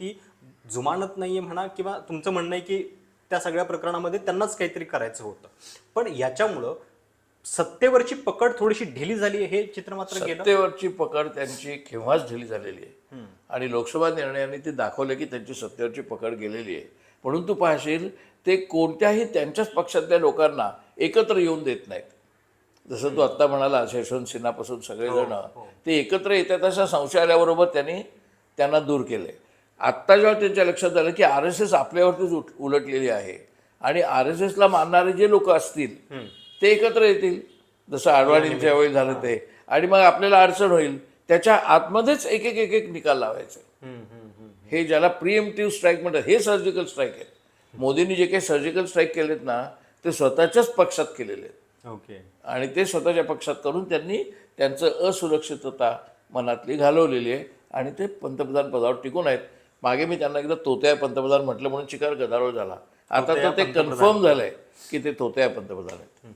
व्यक्ती जुमानत नाहीये म्हणा किंवा तुमचं म्हणणं आहे की त्या सगळ्या प्रकरणामध्ये त्यांनाच काहीतरी करायचं होतं. पण याच्यामुळं सत्तेवरची पकड थोडीशी ढिली झाली आहे हे चित्र मात्र सत्तेवरची पकड त्यांची केव्हाच ढिली झालेली आहे. आणि लोकसभा निर्णयाने ते दाखवले की त्यांची सत्तेवरची पकड गेलेली आहे. म्हणून तू पाहशील ते कोणत्याही त्यांच्याच पक्षातल्या लोकांना एकत्र येऊन देत नाहीत. जसं तू आत्ता म्हणाला यशवंत सिन्हापासून सगळेजण ते एकत्र येतात अशा संशय आल्याबरोबर त्यांनी त्यांना दूर केले आत्ता जेव्हा त्यांच्या लक्षात आलं की आर एस एस आपल्यावरतीच उठ उलटलेली आहे आणि आर एस एसला मानणारे जे लोक असतील ते एकत्र येतील. जसं आडवाणींच्या वेळी झालं ते. आणि मग आपल्याला अडचण होईल. त्याच्या आतमध्येच एक एक एक एक निकाल लावायचे. हे ज्याला प्रिएम्प्टिव्ह स्ट्राईक म्हणतात हे सर्जिकल स्ट्राईक आहे मोदींनी जे काही सर्जिकल स्ट्राईक केलेत ना ते स्वतःच्याच पक्षात केलेले आहेत. ओके. आणि ते स्वतःच्या पक्षात करून त्यांनी त्यांचं असुरक्षितता मनातली घालवलेली आहे आणि ते पंतप्रधान पदावर टिकून आहेत. मागे मी त्यांना एकदा तोत्या पंतप्रधान म्हटलं म्हणून चिकार गदारोळ झाला. आता तर ते कन्फर्म झालंय की ते तोत्या पंतप्रधान आहेत.